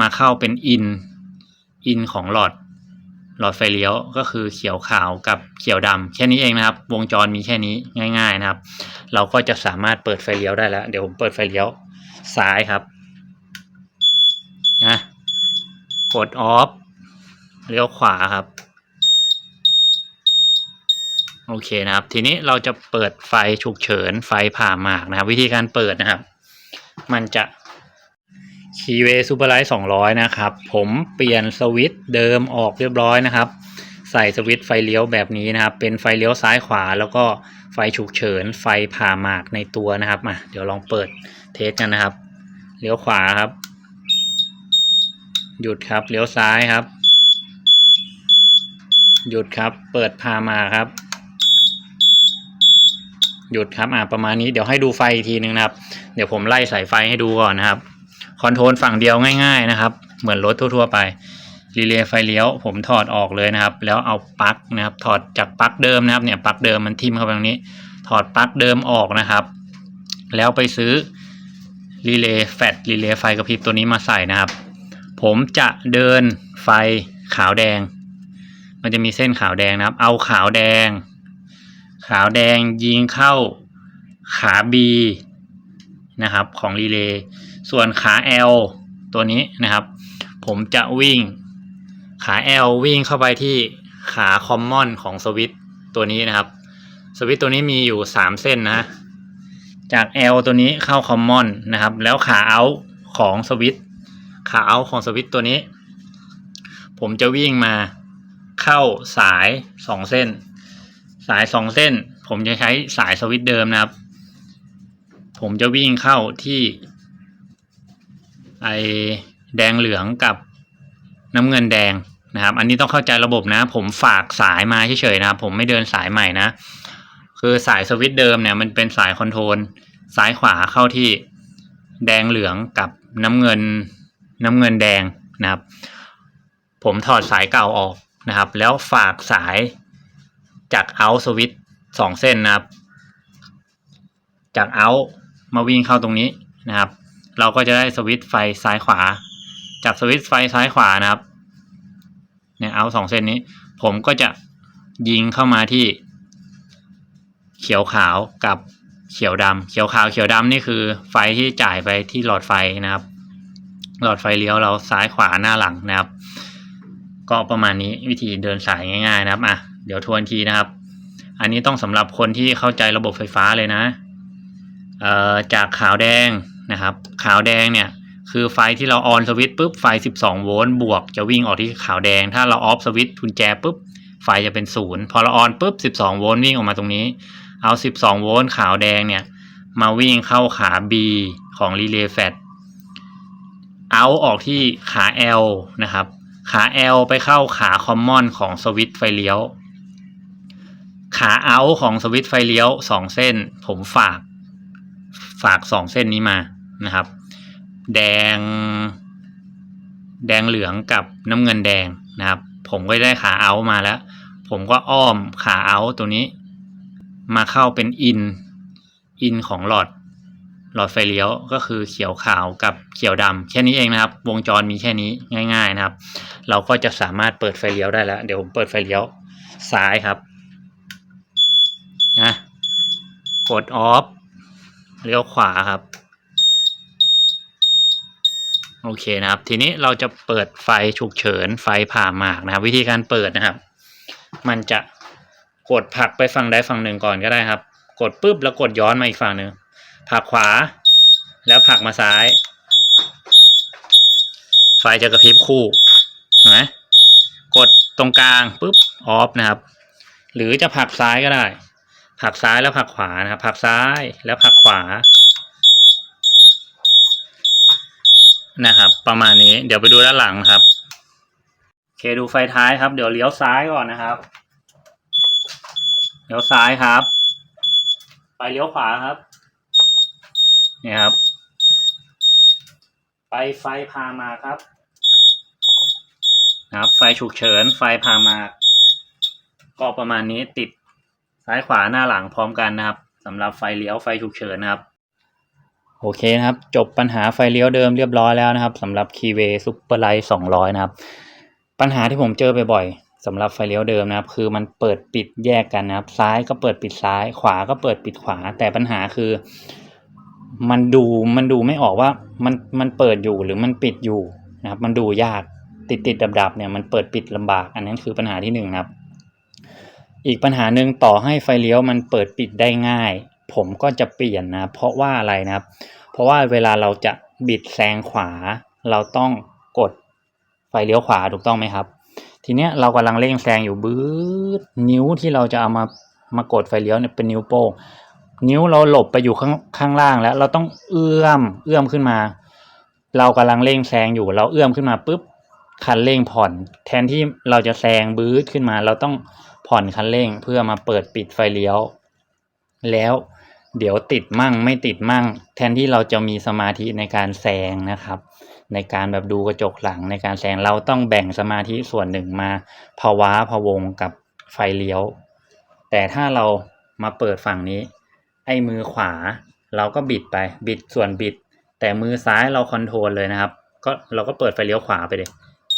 มาเข้าเป็นอินอินของหลอดหลอดไฟเลี้ยวก็คือเขียวขาวกับเขียวดำแค่นี้เองนะครับ วงจรมีแค่นี้ง่าย ๆนะครับ เราก็จะสามารถเปิดไฟเลี้ยวได้แล้ว เดี๋ยวผมเปิดไฟเลี้ยวซ้ายครับนะกดออฟเลี้ยวขวาครับ โอเคนะครับ ทีนี้เราจะเปิดไฟฉุกเฉินไฟผ่าหมากนะครับ วิธีการเปิดนะครับ มันจะ คีเวซูเปอร์ไลท์สองร้อยนะครับ ผมเปลี่ยนสวิตช์เดิมออกเรียบร้อยนะครับ ใส่สวิตช์ไฟเลี้ยวแบบนี้นะครับ เป็นไฟเลี้ยวซ้ายขวา แล้วก็ไฟฉุกเฉิน ไฟผ่าหมากในตัวนะครับมาเดี๋ยวลองเปิดเทสกันนะครับ เลี้ยวขวาครับ หยุดครับ เลี้ยวซ้ายครับ หยุดครับ เปิดพามาครับหยุดครับ อ่า ประมาณนี้ เดี๋ยวให้ดูไฟอีกทีนึงนะครับ เดี๋ยวผมไล่สายไฟให้ดูก่อนนะครับ คอนโทรลฝั่งเดียวง่าย ๆนะครับ เหมือนรถทั่วๆไปรีเลย์ไฟเลี้ยวผมถอดออกเลยนะครับ แล้วเอาปลั๊กนะครับ ถอดจากปลั๊กเดิมนะครับเนี่ยปลั๊กเดิมมันทิ่มเข้าไปตรงนี้ ถอดปลั๊กเดิมออกนะครับ แล้วไปซื้อรีเลย์แฟลชรีเลย์ไฟกระพริบตัวนี้มาใส่นะครับ ผมจะเดินไฟขาวแดง มันจะมีเส้นขาวแดงนะครับ เอาขาวแดง ขาวแดงยิงเข้าขา B นะครับของรีเลย์ ส่วนขา L ตัวนี้นะครับ ผมจะวิ่งขา L วิ่งเข้าไปที่ขาคอมมอนของสวิตตัวนี้นะครับสวิตตัวนี้มีอยู่สามเส้นนะจาก L ตัวนี้เข้าคอมมอนนะครับ แล้วขาเอาของสวิตขาเอาของสวิตตัวนี้ ผมจะวิ่งมาเข้าสายสองเส้น สายสองเส้น ผมจะใช้สายสวิตเดิมนะครับ ผมจะวิ่งเข้าที่ ไอแดงเหลืองกับน้ำเงินแดงนะครับ อันนี้ต้องเข้าใจระบบนะ ผมฝากสายมาเฉยๆนะครับผมไม่เดินสายใหม่นะ คือสายสวิตช์เดิมเนี่ยมันเป็นสายคอนโทรลซ้ายขวาเข้าที่แดงเหลืองกับน้ำเงินน้ำเงินแดงนะครับ ผมถอดสายเก่าออกนะครับ แล้วฝากสายจากเอาสวิตสองเส้นนะครับ จากเอามาวิ่งเข้าตรงนี้นะครับ เราก็จะได้สวิตช์ไฟซ้ายขวาจากสวิตช์ไฟซ้ายขวานะครับ เนี่ยเอาสองเส้นนี้ ผมก็จะยิงเข้ามาที่ เขียวขาวกับเขียวดำเขียวขาวเขียวดำนี่คือไฟที่จ่ายไปที่หลอดไฟนะครับ หลอดไฟเลี้ยวเราซ้ายขวาหน้าหลังนะครับ ก็ประมาณนี้วิธีเดินสายง่าย ๆ นะครับอะเดี๋ยวทวนทีนะครับ อันนี้ต้องสำหรับคนที่เข้าใจระบบไฟฟ้าเลยนะ เอ่อจากขาวแดง นะครับ ขาวแดงเนี่ยคือไฟที่เราออนสวิตช์ปุ๊บไฟ 12 โวลต์บวกจะวิ่งออกที่ขาวแดง ถ้าเราออฟสวิตช์กุญแจปุ๊บไฟจะเป็นศูนย์พอเราออนปุ๊บ 12 โวลต์วิ่งออกมาตรงนี้ เอา 12 โวลต์ขาวแดงเนี่ยมาวิ่งเข้าขา B ของรีเลย์แฟลชเอาออกที่ขา L นะครับขา L ไปเข้าขาคอมมอนของสวิตช์ไฟเลี้ยว ขาเอาของสวิตช์ไฟเลี้ยวสองเส้น ผมฝาก ฝากสองเส้นนี้มา นะครับ แดง แดงเหลืองกับน้ำเงินแดงนะครับ ผมก็ได้ขาเอามาแล้ว ผมก็อ้อมขาเอาตัวนี้ มาเข้าเป็นอิน อินของหลอดหลอดไฟเลี้ยวก็คือเขียวขาวกับเขียวดำแค่นี้เองนะครับ วงจรมีแค่นี้ง่ายๆนะครับ เราก็จะสามารถเปิดไฟเลี้ยวได้แล้ว เดี๋ยวผมเปิดไฟเลี้ยวซ้ายครับนะกดออฟเลี้ยวขวาครับ โอเคนะครับ ทีนี้เราจะเปิดไฟฉุกเฉินไฟผ่าหมากนะครับ วิธีการเปิดนะครับ มันจะกดผักไปฝั่งใดฝั่งหนึ่งก่อนก็ได้ครับ กดปุ๊บแล้วกดย้อนมาอีกฝั่งหนึ่งผักขวา แล้วผักมาซ้าย ไฟจะกระพริบคู่เห็นไหมกดตรงกลางปุ๊บออฟนะครับ หรือจะผักซ้ายก็ได้ ผักซ้ายแล้วผักขวานะครับผักซ้ายแล้วผักขวา นะครับ ประมาณนี้เดี๋ยวไปดูด้านหลังครับโอเคดูไฟท้ายครับ เดี๋ยวเลี้ยวซ้ายก่อนนะครับ เลี้ยวซ้ายครับ ไปเลี้ยวขวาครับนี่ครับ ไปไฟพามาครับนะครับ ไฟฉุกเฉินไฟพามา ก็ประมาณนี้ติดซ้ายขวาหน้าหลังพร้อมกันนะครับสำหรับไฟเลี้ยวไฟฉุกเฉินนะครับ โอเคนะครับ จบปัญหาไฟเลี้ยวเดิมเรียบร้อยแล้วนะครับสำหรับ Keyway Super Light 200 นะครับ ปัญหาที่ผมเจอบ่อยๆสำหรับไฟเลี้ยวเดิมนะครับ คือมันเปิดปิดแยกกันนะครับ ซ้ายก็เปิดปิดซ้าย ขวาก็เปิดปิดขวา แต่ปัญหาคือ มันดูมันดูไม่ออกว่ามันมันเปิดอยู่หรือมันปิดอยู่นะครับ มันดูยากติดติดดับดับเนี่ยมันเปิดปิดลำบาก อันนั้นคือปัญหาที่หนึ่งนะครับ อีกปัญหาหนึ่งต่อให้ไฟเลี้ยวมันเปิดปิดได้ง่าย ผมก็จะเปลี่ยนนะ เพราะว่าอะไรนะครับ เพราะว่าเวลาเราจะบิดแซงขวา เราต้องกดไฟเลี้ยวขวาถูกต้องไหมครับ ทีเนี้ยเรากำลังเร่งแซงอยู่บื้อนิ้วที่เราจะเอามามากดไฟเลี้ยวเนี่ยเป็นนิ้วโป้งนิ้วเราหลบไปอยู่ข้างข้างล่างแล้ว เราต้องเอื้อมเอื้อมขึ้นมา เรากำลังเร่งแซงอยู่ เราเอื้อมขึ้นมาปุ๊บคันเร่งผ่อน แทนที่เราจะแซงบื้อขึ้นมา เราต้องผ่อนคันเร่งเพื่อมาเปิดปิดไฟเลี้ยว แล้วเดี๋ยวติดมั่งไม่ติดมั่ง แทนที่เราจะมีสมาธิในการแซงนะครับ ในการแบบดูกระจกหลังในการแซงเราต้องแบ่งสมาธิส่วนหนึ่งมาภาวะพะวงกับไฟเลี้ยว แต่ถ้าเรามาเปิดฝั่งนี้ ไอ้มือขวา เราก็บิดไปบิดส่วนบิด แต่มือซ้ายเราคอนโทรลเลยนะครับ ก็เราก็เปิดไฟเลี้ยวขวาไปเลย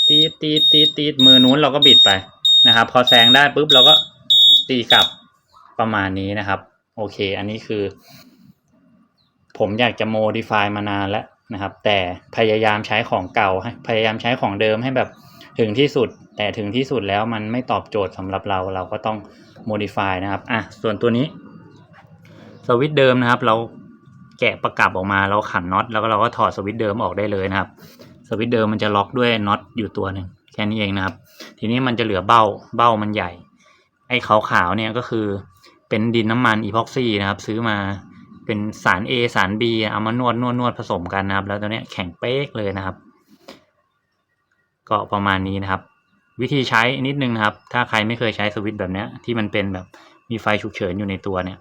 ตีดตีดตีดตีดมือนู้นเราก็บิดไปนะครับ พอแซงได้ปุ๊บเราก็ตีกลับประมาณนี้นะครับ โอเค อันนี้คือ ผมอยากจะโมดิฟายมานานแล้วนะครับ แต่พยายามใช้ของเก่าให้พยายามใช้ของเดิมให้แบบถึงที่สุด แต่ถึงที่สุดแล้วมันไม่ตอบโจทย์สำหรับเรา เราก็ต้องโมดิฟายนะครับ อะ ส่วนตัวนี้ สวิตช์เดิมนะครับ เราแกะประกับออกมา เราขันน็อต แล้วก็เราก็ถอดสวิตช์เดิมออกได้เลยนะครับ สวิตช์เดิมมันจะล็อกด้วยน็อตอยู่ตัวหนึ่งแค่นี้เองนะครับ ทีนี้มันจะเหลือเบ้า เบ้ามันใหญ่ ไอ้ขาวๆเนี่ยก็คือ เป็นดินน้ำมันอีพ็อกซี่นะครับ ซื้อมาเป็นสาร A สาร B เอามานวดนวดนวดผสมกันนะครับ แล้วตัวเนี้ยแข็งเป๊กเลยนะครับ ก็ประมาณนี้นะครับ วิธีใช้นิดนึงนะครับ ถ้าใครไม่เคยใช้สวิตช์แบบเนี้ยที่มันเป็นแบบมีไฟฉุกเฉินอยู่ในตัวเนี่ย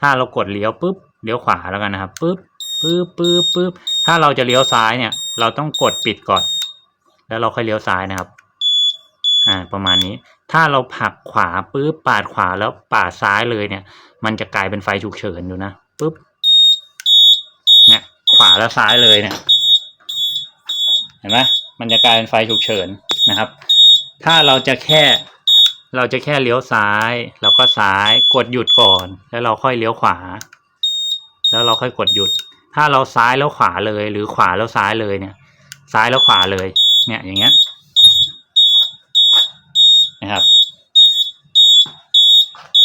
ถ้าเรากดเลี้ยวปุ๊บเลี้ยวขวาแล้วกันนะครับปุ๊บปุ๊บปุ๊บปุ๊บถ้าเราจะเลี้ยวซ้ายเนี่ย เราต้องกดปิดก่อน แล้วเราค่อยเลี้ยวซ้ายนะครับ ประมาณนี้ ถ้าเราผักขวาปุ๊บปาดขวาแล้วปาดซ้ายเลยเนี่ย มันจะกลายเป็นไฟฉุกเฉินอยู่นะปุ๊บเนี่ยขวาแล้วซ้ายเลยเนี่ยเห็นไหมมันจะกลายเป็นไฟฉุกเฉินนะครับ ถ้าเราจะแค่เราจะแค่เลี้ยวซ้ายเราก็ซ้ายกดหยุดก่อน แล้วเราค่อยเลี้ยวขวา แล้วเราค่อยกดหยุด ถ้าเราซ้ายแล้วขวาเลย หรือขวาแล้วซ้ายเลยเนี่ย ซ้ายแล้วขวาเลย เนี่ยอย่างเงี้ย นะครับ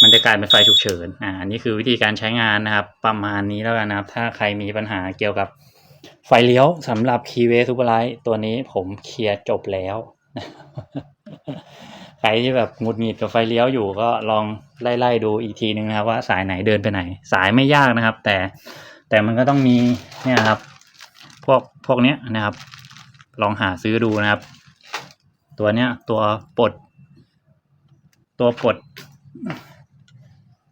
มันจะกลายเป็นไฟฉุกเฉินอ่าอันนี้คือวิธีการใช้งานนะครับ ประมาณนี้แล้วกันนะครับ ถ้าใครมีปัญหาเกี่ยวกับไฟเลี้ยวสำหรับ Keyway Superlight ตัวนี้ผมเคลียร์จบแล้วใครที่แบบหงุดหงิดกับไฟเลี้ยวอยู่ก็ลองไล่ๆดูอีกทีนึงนะครับ ว่าสายไหนเดินไปไหน สายไม่ยากนะครับ แต่แต่มันก็ต้องมีเนี่ยครับ พวกพวกเนี้ยนะครับ ลองหาซื้อดูนะครับ ตัวเนี้ยตัวปลด ตัวปลด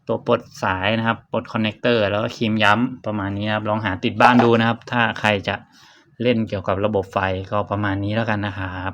ตัวปลดสายนะครับปลดคอนเนคเตอร์แล้วก็ครีมย้ำประมาณนี้ครับ ลองหาติดบ้านดูนะครับ ถ้าใครจะเล่นเกี่ยวกับระบบไฟก็ประมาณนี้แล้วกันนะครับ